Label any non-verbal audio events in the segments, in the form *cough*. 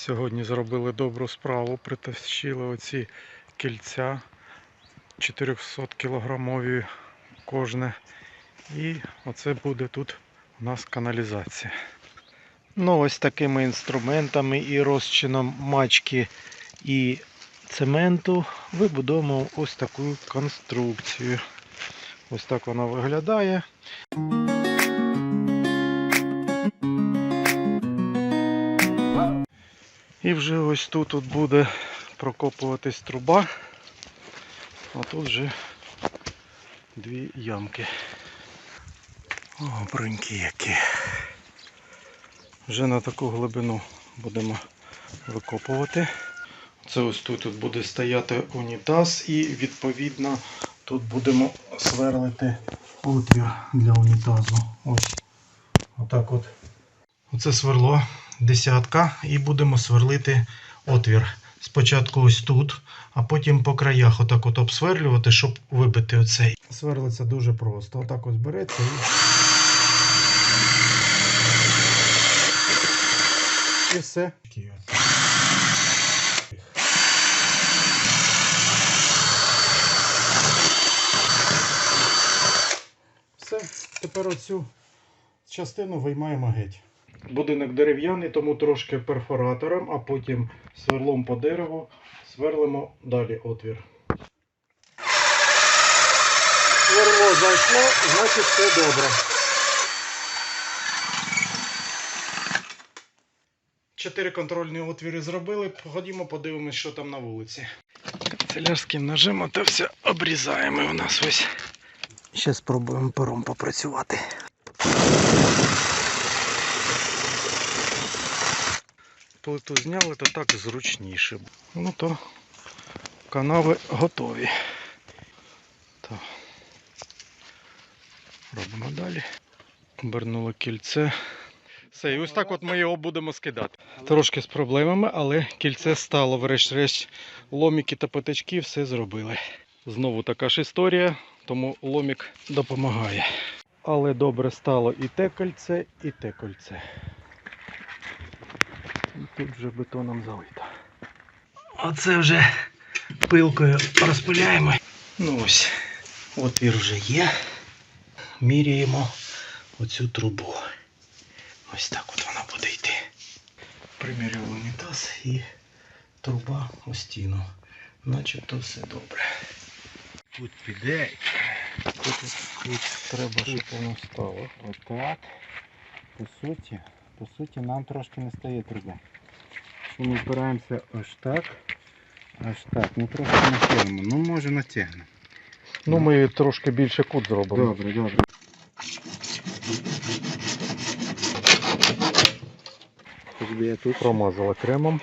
Сьогодні зробили добру справу, притащили оці кільця 400 кілограмові кожне. І оце буде тут у нас каналізація. Ну, ось такими інструментами і розчином мачки і цементу вибудуємо ось таку конструкцію. Ось так вона виглядає. І вже ось тут, тут буде прокопуватись труба. А тут вже дві ямки. О, бруньки які. Вже на таку глибину будемо викопувати. Це ось тут, тут буде стояти унітаз і відповідно тут будемо сверлити отвір для унітазу. Ось. Отак от. Оце сверло десятка і будемо сверлити отвір. Спочатку ось тут, а потім по краях отак от обсверлювати, щоб вибити оцей. Сверлиться дуже просто. Отак ось береться і. І все. Все, тепер оцю частину виймаємо геть. Будинок дерев'яний, тому трошки перфоратором, а потім сверлом по дереву сверлимо далі отвір. Сверло зайшло, значить все добре. Чотири контрольні отвіри зробили. Ходімо, подивимось, що там на вулиці. Канцелярським ножем ото все обрізаємо у нас ось. Ще спробуємо пером попрацювати. Плиту зняли, то так зручніше. Ну то канави готові. Так. Робимо далі. Обернуло кільце. Все, і ось так от ми його будемо скидати. Трошки з проблемами, але кільце стало, врешті-решт, ломіки та патички все зробили. Знову така ж історія, тому ломік допомагає. Але добре стало і те кольце, і те кольце. І тут вже бетоном залито. Оце вже пилкою розпиляємо. Ну ось, отвір вже є. Міряємо оцю трубу. Ось так от вона буде йти. Приміряв унітаз і труба у стіну. Начебто все добре. Тут піде. Тут, тут треба, щоб воно стало. Отак. По суті, по суті, нам трошки не стає труба. Що ми збираємося аж так. Аж так. Ми трохи натягнемо. Ну може натягнемо. Ну, ми трошки більше кут зробимо. Добре, добре. Я тут. Промазала кремом.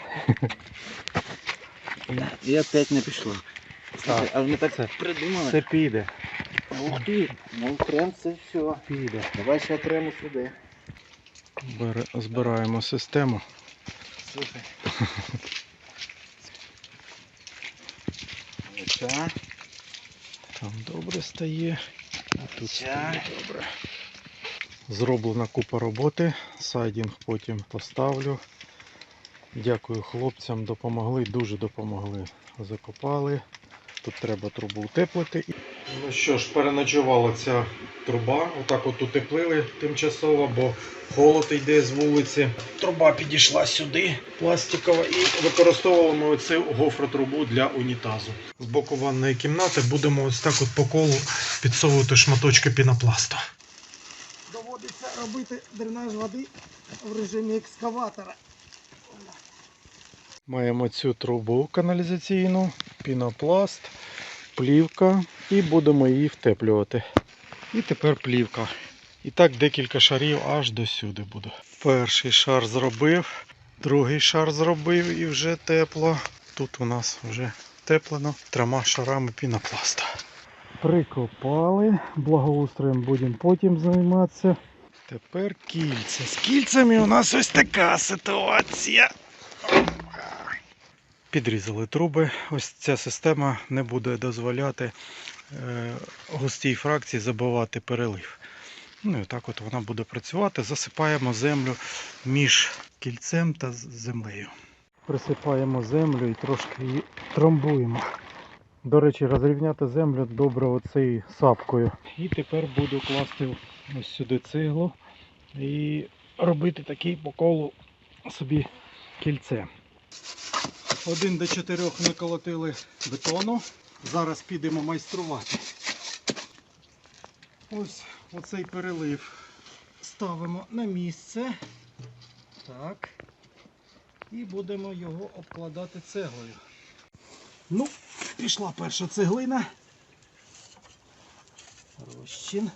І опять не пішло. Так, а ми так це- придумали. Це піде. Ух ти, ну крем це все. Піде. Давай ще крему сюди. Збираємо систему. Слухай. *laughs* Оця. Там добре стає. А тут стає добре. Зроблена купа роботи. Сайдінг потім поставлю. Дякую хлопцям, допомогли, дуже допомогли. Закопали. Тут треба трубу утеплити. Ну що ж, переночувала ця труба. Отак от утеплили тимчасово, бо холод йде з вулиці. Труба підійшла сюди, пластикова, і використовуємо оцю гофротрубу для унітазу. З боку ванної кімнати будемо ось так от по колу підсовувати шматочки пінопласту. Доводиться робити дренаж води в режимі екскаватора. Маємо цю трубу каналізаційну, пінопласт, плівка і будемо її втеплювати. І тепер плівка. І так декілька шарів аж до сюди буде. Перший шар зробив, другий шар зробив і вже тепло. Тут у нас вже теплено трьома шарами пінопласта. Прикопали, благоустроєм будемо потім займатися. Тепер кільця. З кільцями у нас ось така ситуація. Підрізали труби. Ось ця система не буде дозволяти е, густій фракції забивати перелив. Ну і так от вона буде працювати. Засипаємо землю між кільцем та землею. присипаємо землю і трошки її трамбуємо. До речі, розрівняти землю добре оцею сапкою. І тепер буду класти ось сюди цеглу і робити такий по колу собі кільце. Один до чотирьох наколотили бетону. Зараз підемо майструвати. Ось оцей перелив ставимо на місце. Так. І будемо його обкладати цеглою. Ну, пішла перша цеглина. Розчин.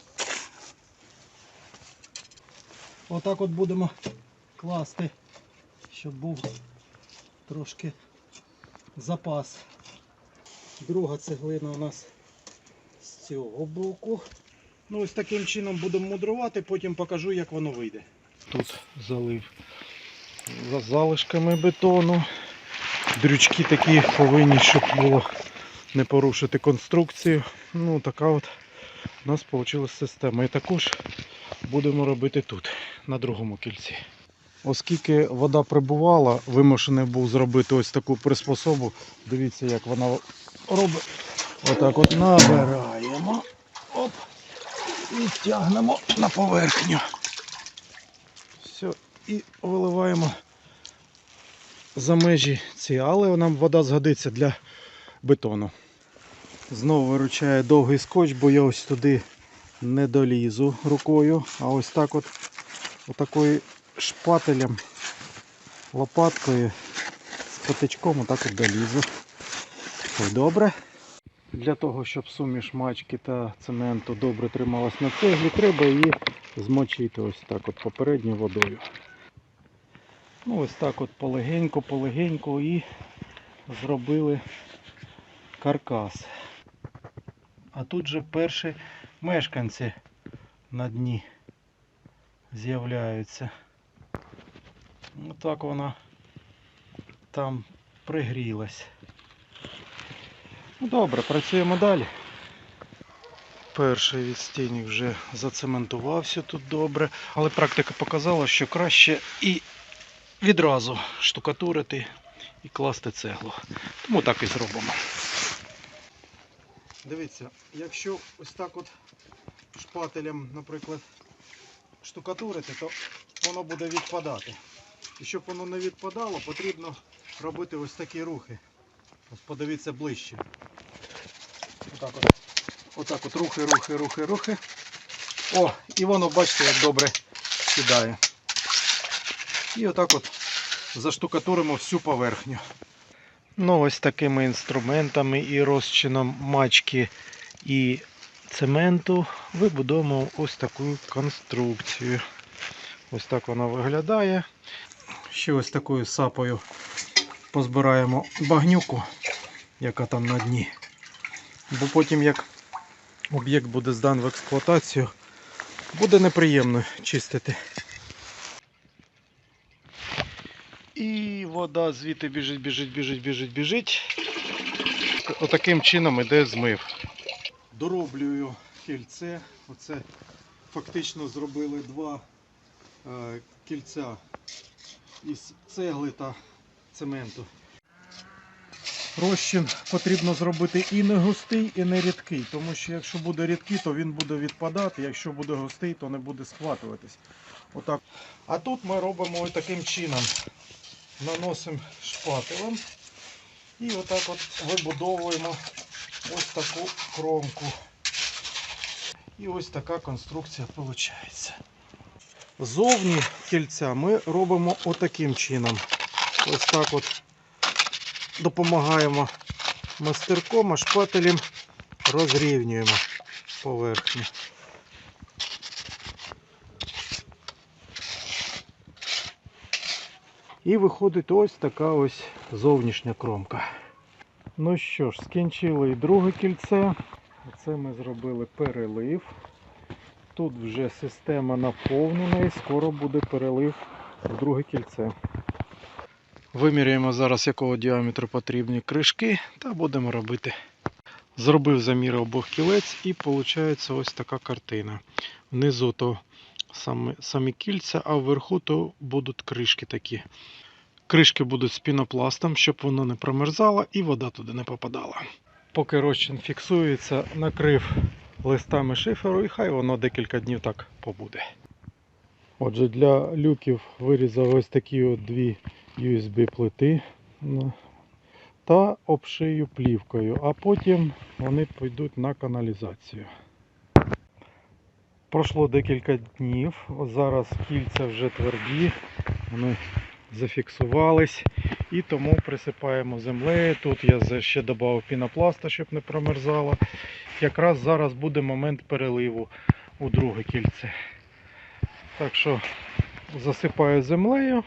Отак от будемо класти, щоб був трошки запас. Друга цеглина у нас з цього боку. Ну ось таким чином будемо мудрувати, потім покажу, як воно вийде. Тут залив за залишками бетону. Дрючки такі повинні, щоб було не порушити конструкцію. Ну, така от у нас вийшла система. І також будемо робити тут, на другому кільці. Оскільки вода прибувала, вимушений був зробити ось таку приспособу. Дивіться, як вона робить. Отак от набираємо. Оп. І тягнемо на поверхню. Все, і виливаємо за межі ці, але нам вода згодиться для бетону. Знову виручає довгий скотч, бо я ось туди не долізу рукою. А ось так от отакою шпателем, лопаткою, з патичком отак от долізу. Добре. Для того, щоб суміш мачки та цементу добре трималась на цеглі, треба її змочити ось так от попередньою водою. Ну ось так от полегенько, полегенько і зробили каркас. А тут же перші мешканці на дні з'являються. Отак вона там пригрілась. Ну добре, працюємо далі. Перший відстійник вже зацементувався тут добре, але практика показала, що краще і відразу штукатурити і класти цеглу. Тому так і зробимо. Дивіться, якщо ось так от шпателем, наприклад, штукатурити, то воно буде відпадати. І щоб воно не відпадало, потрібно робити ось такі рухи. Ось подивіться ближче. Отак от. Отак от рухи, рухи, рухи, рухи. О, і воно, бачите, як добре сідає. І отак от заштукатуримо всю поверхню. Ну, ось такими інструментами і розчином мачки і цементу вибудуємо ось таку конструкцію. Ось так вона виглядає. Ще ось такою сапою позбираємо багнюку, яка там на дні. Бо потім, як об'єкт буде здан в експлуатацію, буде неприємно чистити. І вода звідти біжить, біжить, біжить, біжить, біжить. Отаким чином іде змив. Дороблюю кільце. Оце фактично зробили два е, кільця із цегли та цементу. Розчин потрібно зробити і не густий, і не рідкий, тому що якщо буде рідкий, то він буде відпадати, якщо буде густий, то не буде схватуватись. Отак. А тут ми робимо таким чином. Наносимо шпателем і отак от вибудовуємо ось таку кромку. І ось така конструкція виходить. Зовні кільця ми робимо отаким чином. Ось так от допомагаємо мастерком, а шпателем розрівнюємо поверхню. І виходить ось така ось зовнішня кромка. Ну що ж, скінчили і друге кільце. Це ми зробили перелив. Тут вже система наповнена і скоро буде перелив в друге кільце. Виміряємо зараз, якого діаметру потрібні кришки, та будемо робити. Зробив заміри обох кілець і виходить ось така картина. Внизу то самі, самі кільця, а вверху то будуть кришки такі. Кришки будуть з пінопластом, щоб воно не промерзало і вода туди не попадала. Поки розчин фіксується, накрив листами шиферу і хай воно декілька днів так побуде. Отже, для люків вирізав ось такі от дві USB плити ну, та обшию плівкою, а потім вони пойдуть на каналізацію. Пройшло декілька днів. Зараз кільця вже тверді, вони зафіксувались і тому присипаємо землею. Тут я ще додав пінопласта, щоб не промерзало. Якраз зараз буде момент переливу у друге кільце. Так що засипаю землею,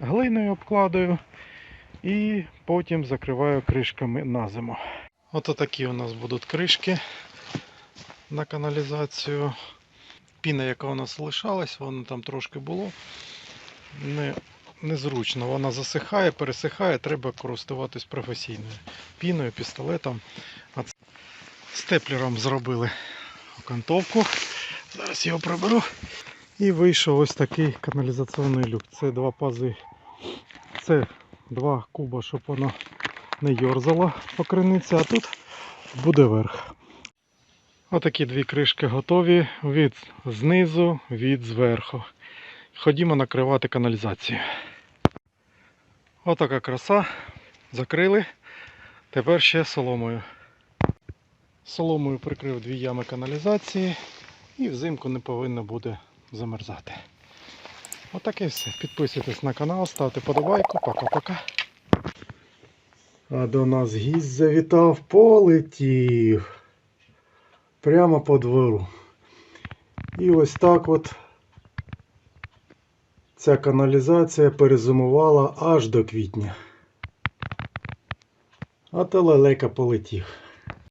глиною обкладаю і потім закриваю кришками на зиму. Ото такі у нас будуть кришки на каналізацію. Піна, яка у нас лишалась, вона там трошки було. Не, незручно. Вона засихає, пересихає, треба користуватись професійною піною, пістолетом. Степлером зробили окантовку. Зараз його приберу. І вийшов ось такий каналізаційний люк. Це два пази. Це два куба, щоб воно не йорзало по криниці, а тут буде верх. Отакі дві кришки готові від знизу, від зверху. Ходімо накривати каналізацію. Отака краса. Закрили. Тепер ще соломою. Соломою прикрив дві ями каналізації і взимку не повинно буде замерзати. Отак і все. Підписуйтесь на канал, ставте подобайку. Пока-пока. А до нас гість завітав, полетів. Прямо по двору. І ось так от ця каналізація перезимувала аж до квітня. А телелека полетів.